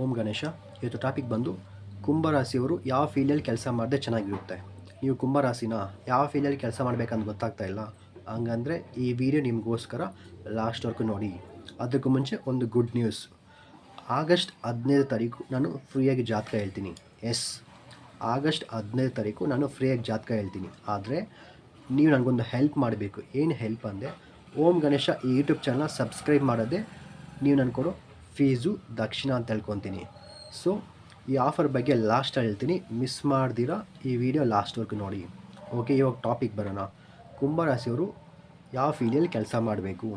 ಓಂ ಗಣೇಶ, ಇವತ್ತು ಟಾಪಿಕ್ ಬಂದು ಕುಂಭರಾಶಿಯವರು ಯಾವ ಫೀಲ್ಡಲ್ಲಿ ಕೆಲಸ ಮಾಡಿದ್ರೆ ಚೆನ್ನಾಗಿರುತ್ತೆ. ನೀವು ಕುಂಭರಾಶಿನ ಯಾವ ಫೀಲ್ಡಲ್ಲಿ ಕೆಲಸ ಮಾಡಬೇಕಂತ ಗೊತ್ತಾಗ್ತಾ ಇಲ್ಲ. ಹಂಗಂದರೆ ಈ ವಿಡಿಯೋ ನಿಮಗೋಸ್ಕರ ಲಾಸ್ಟ್ವರೆಗೂ ನೋಡಿ. ಅದಕ್ಕೂ ಮುಂಚೆ ಒಂದು ಗುಡ್ ನ್ಯೂಸ್ ಆಗಸ್ಟ್ ಹದಿನೈದು ತಾರೀಕು ನಾನು ಫ್ರೀಯಾಗಿ ಜಾತಕ ಹೇಳ್ತೀನಿ. ಎಸ್ ಆಗಸ್ಟ್ ಹದಿನೈದು ತಾರೀಕು ನಾನು ಫ್ರೀಯಾಗಿ ಜಾತಕ ಹೇಳ್ತೀನಿ. ಆದರೆ ನೀವು ನನಗೊಂದು ಹೆಲ್ಪ್ ಮಾಡಬೇಕು. ಏನು ಹೆಲ್ಪ್ ಅಂದರೆ, ಓಂ ಗಣೇಶ ಈ ಯೂಟ್ಯೂಬ್ ಚಾನಲ್ನ ಸಬ್ಸ್ಕ್ರೈಬ್ ಮಾಡೋದೇ ನೀವು ನನಗೆ ಕೊಡೋ ಫೀಸು ದಕ್ಷಿಣ ಅಂತ ಹೇಳ್ಕೊತೀನಿ. ಸೊ ಈ ಆಫರ್ ಬಗ್ಗೆ ಲಾಸ್ಟ್ ಹೇಳ್ತೀನಿ. ಮಿಸ್ ಮಾಡ್ದಿರ ಈ ವಿಡಿಯೋ ಲಾಸ್ಟ್ವರೆಗೂ ನೋಡಿ. ಓಕೆ ಇವಾಗ ಟಾಪಿಕ್ ಬರೋಣ. ಕುಂಭರಾಶಿಯವರು ಯಾವ ಫೀಲ್ಡಲ್ಲಿ ಕೆಲಸ ಮಾಡಬೇಕು?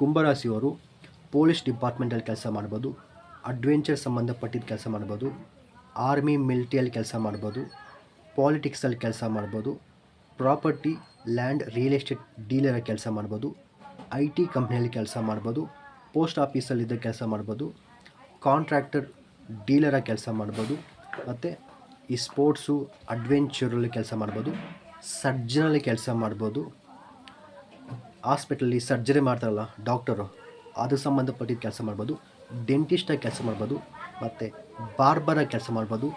ಕುಂಭರಾಶಿಯವರು ಪೊಲೀಸ್ ಡಿಪಾರ್ಟ್ಮೆಂಟಲ್ಲಿ ಕೆಲಸ ಮಾಡ್ಬೋದು ಅಡ್ವೆಂಚರ್ ಸಂಬಂಧಪಟ್ಟಿದ್ದ ಕೆಲಸ ಮಾಡ್ಬೋದು ಆರ್ಮಿ ಮಿಲಿಟ್ರಿಯಲ್ಲಿ ಕೆಲಸ ಮಾಡ್ಬೋದು ಪಾಲಿಟಿಕ್ಸಲ್ಲಿ ಕೆಲಸ ಮಾಡ್ಬೋದು ಪ್ರಾಪರ್ಟಿ ಲ್ಯಾಂಡ್ ರಿಯಲ್ ಎಸ್ಟೇಟ್ ಡೀಲರಾಗಿ ಕೆಲಸ ಮಾಡ್ಬೋದು ಐ ಟಿ ಕಂಪ್ನಿಯಲ್ಲಿ ಕೆಲಸ ಮಾಡ್ಬೋದು ಪೋಸ್ಟ್ ಆಫೀಸಲ್ಲಿದ್ದ ಕೆಲಸ ಮಾಡ್ಬೋದು ಕಾಂಟ್ರಾಕ್ಟರ್ ಡೀಲರಾಗಿ ಕೆಲಸ ಮಾಡ್ಬೋದು, ಮತ್ತು ಈ ಸ್ಪೋರ್ಟ್ಸು ಅಡ್ವೆಂಚರಲ್ಲಿ ಕೆಲಸ ಮಾಡ್ಬೋದು ಸರ್ಜನಲ್ಲಿ ಕೆಲಸ ಮಾಡ್ಬೋದು. ಹಾಸ್ಪಿಟಲಲ್ಲಿ ಸರ್ಜರಿ ಮಾಡ್ತಾರಲ್ಲ ಡಾಕ್ಟರು ಅದು ಸಂಬಂಧಪಟ್ಟಿದ್ದ ಕೆಲಸ ಮಾಡ್ಬೋದು ಡೆಂಟಿಸ್ಟಾಗಿ ಕೆಲಸ ಮಾಡ್ಬೋದು, ಮತ್ತು ಬಾರ್ಬರಾಗಿ ಕೆಲಸ ಮಾಡ್ಬೋದು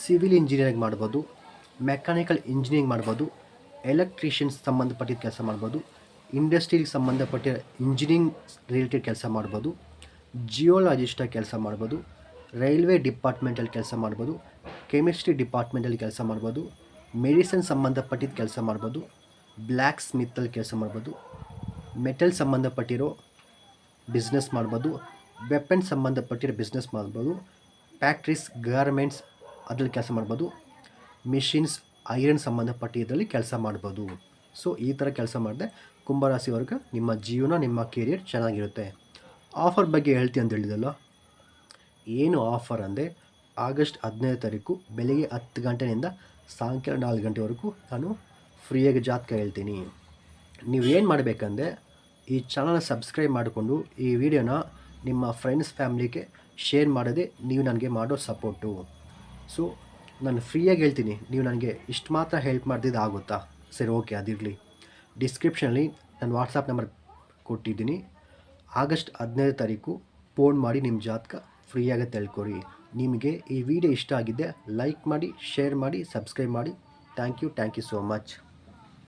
ಸಿವಿಲ್ ಇಂಜಿನಿಯರಿಂಗ್ ಮಾಡ್ಬೋದು ಮೆಕ್ಯಾನಿಕಲ್ ಇಂಜಿನಿಯರಿಂಗ್ ಮಾಡ್ಬೋದು ಎಲೆಕ್ಟ್ರಿಷಿಯನ್ಸ್ ಸಂಬಂಧಪಟ್ಟಿದ್ದ ಕೆಲಸ ಮಾಡ್ಬೋದು ಇಂಡಸ್ಟ್ರಿಗೆ ಸಂಬಂಧಪಟ್ಟ ಇಂಜಿನಿಯರಿಂಗ್ ರಿಲೇಟೆಡ್ ಕೆಲಸ ಮಾಡ್ಬೋದು ಜಿಯೋಲಾಜಿಸ್ಟಾಗಿ ಕೆಲಸ ಮಾಡ್ಬೋದು, ರೈಲ್ವೆ ಡಿಪಾರ್ಟ್ಮೆಂಟಲ್ಲಿ ಕೆಲಸ ಮಾಡ್ಬೋದು, ಕೆಮಿಸ್ಟ್ರಿ ಡಿಪಾರ್ಟ್ಮೆಂಟಲ್ಲಿ ಕೆಲಸ ಮಾಡ್ಬೋದು, ಮೆಡಿಸಿನ್ ಸಂಬಂಧಪಟ್ಟಿದ್ದು ಕೆಲಸ ಮಾಡ್ಬೋದು, ಬ್ಲ್ಯಾಕ್ ಸ್ಮಿತ್ತಲ್ಲಿ ಕೆಲಸ ಮಾಡ್ಬೋದು, ಮೆಟಲ್ ಸಂಬಂಧಪಟ್ಟಿರೋ ಬಿಸ್ನೆಸ್ ಮಾಡ್ಬೋದು, ವೆಪನ್ ಸಂಬಂಧಪಟ್ಟಿರೋ ಬಿಸ್ನೆಸ್ ಮಾಡ್ಬೋದು, ಫ್ಯಾಕ್ಟ್ರೀಸ್, ಗಾರ್ಮೆಂಟ್ಸ್ ಅದರಲ್ಲಿ ಕೆಲಸ ಮಾಡ್ಬೋದು, ಮಿಷಿನ್ಸ್, ಐರನ್ ಸಂಬಂಧಪಟ್ಟಿದ್ದಲ್ಲಿ ಕೆಲಸ ಮಾಡ್ಬೋದು. ಸೊ ಈ ಥರ ಕೆಲಸ ಮಾಡಿದೆ ಕುಂಭರಾಶಿವರೆಗೆ ನಿಮ್ಮ ಜೀವನ, ನಿಮ್ಮ ಕೆರಿಯರ್ ಚೆನ್ನಾಗಿರುತ್ತೆ. ಆಫರ್ ಬಗ್ಗೆ ಹೇಳ್ತೀನಿ ಅಂತ ಹೇಳಿದಲ್ಲ ಏನು ಆಫರ್ ಅಂದರೆ ಆಗಸ್ಟ್ ಹದಿನೈದು ತಾರೀಕು ಬೆಳಿಗ್ಗೆ ಹತ್ತು ಗಂಟೆಯಿಂದ ಸಾಯಂಕಾಲ ನಾಲ್ಕು ಗಂಟೆವರೆಗೂ ನಾನು ಫ್ರೀಯಾಗಿ ಜಾತಕ ಹೇಳ್ತೀನಿ. ನೀವೇನು ಮಾಡಬೇಕಂದ್ರೆ ಈ ಚಾನಲ್ನ ಸಬ್ಸ್ಕ್ರೈಬ್ ಮಾಡಿಕೊಂಡು ಈ ವಿಡಿಯೋನ ನಿಮ್ಮ ಫ್ರೆಂಡ್ಸ್ ಫ್ಯಾಮ್ಲಿಗೆ ಶೇರ್ ಮಾಡೋದೇ ನೀವು ನನಗೆ ಮಾಡೋ ಸಪೋರ್ಟು ಸೊ ನಾನು ಫ್ರೀಯಾಗಿ ಹೇಳ್ತೀನಿ. ನೀವು ನನಗೆ ಇಷ್ಟು ಮಾತ್ರ ಹೆಲ್ಪ್ ಮಾಡ್ದಿದ್ದು ಆಗುತ್ತಾ ಸರಿ, ಓಕೆ, ಅದಿರಲಿ. ಡಿಸ್ಕ್ರಿಪ್ಷನಲ್ಲಿ ನಾನು ವಾಟ್ಸಪ್ ನಂಬರ್ ಕೊಟ್ಟಿದ್ದೀನಿ. ಆಗಸ್ಟ್ ಹದಿನೈದು ತಾರೀಕು ಫೋನ್ ಮಾಡಿ ನಿಮ್ಮ ಜಾತಕ ಫ್ರೀಯಾಗಿ ತಿಳ್ಕೊರಿ. ನಿಮಗೆ ಈ ವಿಡಿಯೋ ಇಷ್ಟ ಆಗಿದ್ದೆ ಲೈಕ್ ಮಾಡಿ ಶೇರ್ ಮಾಡಿ ಸಬ್ಸ್ಕ್ರೈಬ್ ಮಾಡಿ. Thank you thank you so much